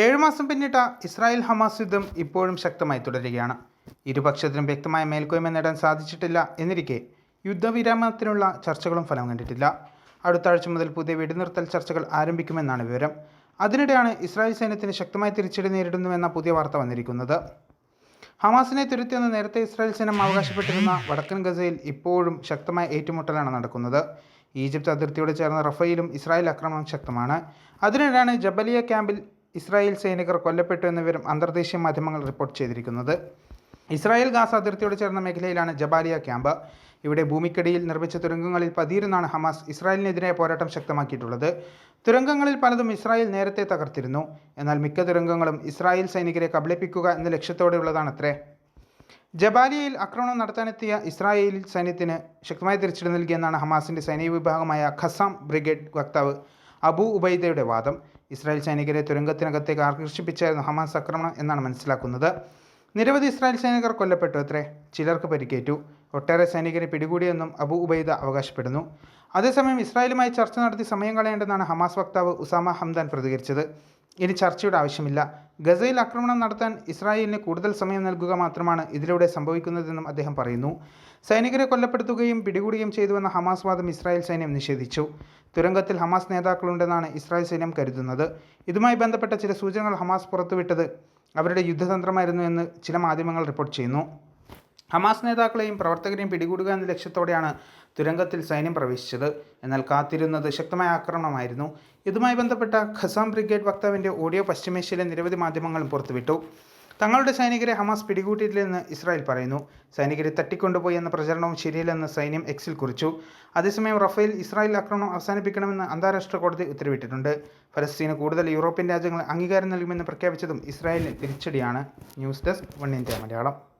ഏഴു മാസം പിന്നിട്ട ഇസ്രായേൽ ഹമാസ് യുദ്ധം ഇപ്പോഴും ശക്തമായി തുടരുകയാണ്. ഇരുപക്ഷത്തിനും വ്യക്തമായ മേൽക്കോയ്മ നേടാൻ സാധിച്ചിട്ടില്ല എന്നിരിക്കെ യുദ്ധവിരാമത്തിനുള്ള ചർച്ചകളും ഫലം കണ്ടിട്ടില്ല. അടുത്ത ആഴ്ച മുതൽ പുതിയ വെടിനിർത്തൽ ചർച്ചകൾ ആരംഭിക്കുമെന്നാണ് വിവരം. അതിനിടെയാണ് ഇസ്രായേൽ സൈന്യത്തിന് ശക്തമായ തിരിച്ചടി നേരിടുന്നുവെന്ന പുതിയ വാർത്ത വന്നിരിക്കുന്നത്. ഹമാസിനെ തുരുത്തിയെന്ന് നേരത്തെ ഇസ്രായേൽ സൈന്യം അവകാശപ്പെട്ടിരുന്ന വടക്കൻ ഗസയിൽ ഇപ്പോഴും ശക്തമായ ഏറ്റുമുട്ടലാണ് നടക്കുന്നത്. ഈജിപ്ത് അതിർത്തിയോട് ചേർന്ന റഫയിലും ഇസ്രായേൽ ആക്രമണം ശക്തമാണ്. അതിനിടെയാണ് ജബലിയ ക്യാമ്പിൽ ഇസ്രായേൽ സൈനികർ കൊല്ലപ്പെട്ടു എന്നിവരും അന്തർദേശീയ മാധ്യമങ്ങൾ റിപ്പോർട്ട് ചെയ്തിരിക്കുന്നത്. ഇസ്രായേൽ ഗാസ അതിർത്തിയോട് ചേർന്ന മേഖലയിലാണ് ജബാലിയ ക്യാമ്പ്. ഇവിടെ ഭൂമിക്കടിയിൽ നിർമ്മിച്ച തുരങ്കങ്ങളിൽ പതിയിരുന്നാണ് ഹമാസ് ഇസ്രായേലിനെതിരെ പോരാട്ടം ശക്തമാക്കിയിട്ടുള്ളത്. തുരങ്കങ്ങളിൽ പലതും ഇസ്രായേൽ നേരത്തെ തകർത്തിരുന്നു. എന്നാൽ മിക്ക തുരങ്കങ്ങളും ഇസ്രായേൽ സൈനികരെ കബളിപ്പിക്കുക എന്ന ലക്ഷ്യത്തോടെയുള്ളതാണത്രേ. ജബാലിയയിൽ ആക്രമണം നടത്താനെത്തിയ ഇസ്രായേൽ സൈന്യത്തിന് ശക്തമായ തിരിച്ചടി നൽകിയെന്നാണ് ഹമാസിന്റെ സൈനിക വിഭാഗമായ ഖസാം ബ്രിഗേഡ് വക്താവ് അബു ഉബൈദയുടെ വാദം. ഇസ്രായേൽ സൈനികരെ തുരങ്കത്തിനകത്തേക്ക് ആകർഷിപ്പിച്ചായിരുന്നു ഹമാസ് ആക്രമണം എന്നാണ് മനസ്സിലാക്കുന്നത്. നിരവധി ഇസ്രായേൽ സൈനികർ കൊല്ലപ്പെട്ടു അത്രേ. ചിലർക്ക് പരിക്കേറ്റു. ഒട്ടേറെ സൈനികരെ പിടികൂടിയെന്നും അബു ഉബൈദ അവകാശപ്പെടുന്നു. അതേസമയം ഇസ്രായേലുമായി ചർച്ച നടത്തി സമയം കളയേണ്ടെന്നാണ് ഹമാസ് വക്താവ് ഉസാമ ഹംദാൻ പ്രതികരിച്ചത്. ഇനി ചർച്ചയുടെ ആവശ്യമില്ല. ഗസയിൽ ആക്രമണം നടത്താൻ ഇസ്രായേലിന് കൂടുതൽ സമയം നൽകുക മാത്രമാണ് ഇതിലൂടെ സംഭവിക്കുന്നതെന്നും അദ്ദേഹം പറയുന്നു. സൈനികരെ കൊല്ലപ്പെടുത്തുകയും പിടികൂടുകയും ചെയ്തുവെന്ന ഹമാസ് വാദം ഇസ്രായേൽ സൈന്യം നിഷേധിച്ചു. തുരങ്കത്തിൽ ഹമാസ് നേതാക്കളുണ്ടെന്നാണ് ഇസ്രായേൽ സൈന്യം കരുതുന്നത്. ഇതുമായി ബന്ധപ്പെട്ട ചില സൂചനകൾ ഹമാസ് പുറത്തുവിട്ടത് അവരുടെ യുദ്ധതന്ത്രമായിരുന്നു എന്ന് ചില മാധ്യമങ്ങൾ റിപ്പോർട്ട് ചെയ്യുന്നു. ഹമാസ് നേതാക്കളെയും പ്രവർത്തകരെയും പിടികൂടുക എന്ന ലക്ഷ്യത്തോടെയാണ് തുരങ്കത്തിൽ സൈന്യം പ്രവേശിച്ചത്. എന്നാൽ കാത്തിരുന്നത് ശക്തമായ ആക്രമണമായിരുന്നു. ഇതുമായി ബന്ധപ്പെട്ട ഖസാം ബ്രിഗേഡ് വക്താവിന്റെ ഓഡിയോ പശ്ചിമേഷ്യയിലെ നിരവധി മാധ്യമങ്ങളും പുറത്തുവിട്ടു. തങ്ങളുടെ സൈനികരെ ഹമാസ് പിടികൂട്ടിയിട്ടില്ലെന്ന് ഇസ്രായേൽ പറയുന്നു സൈനികരെ തട്ടിക്കൊണ്ടുപോയി എന്ന പ്രചരണവും ശരിയല്ലെന്ന് സൈന്യം എക്സിൽ കുറിച്ചു. അതേസമയം റഫേൽ ഇസ്രായേൽ ആക്രമണം അവസാനിപ്പിക്കണമെന്ന് അന്താരാഷ്ട്ര കോടതി ഉത്തരവിട്ടിട്ടുണ്ട്. ഫലസ്തീന് കൂടുതൽ യൂറോപ്യൻ രാജ്യങ്ങൾ അംഗീകാരം നൽകുമെന്ന് പ്രഖ്യാപിച്ചതും ഇസ്രായേലിന് തിരിച്ചടിയാണ്. News desk One India Malayalam.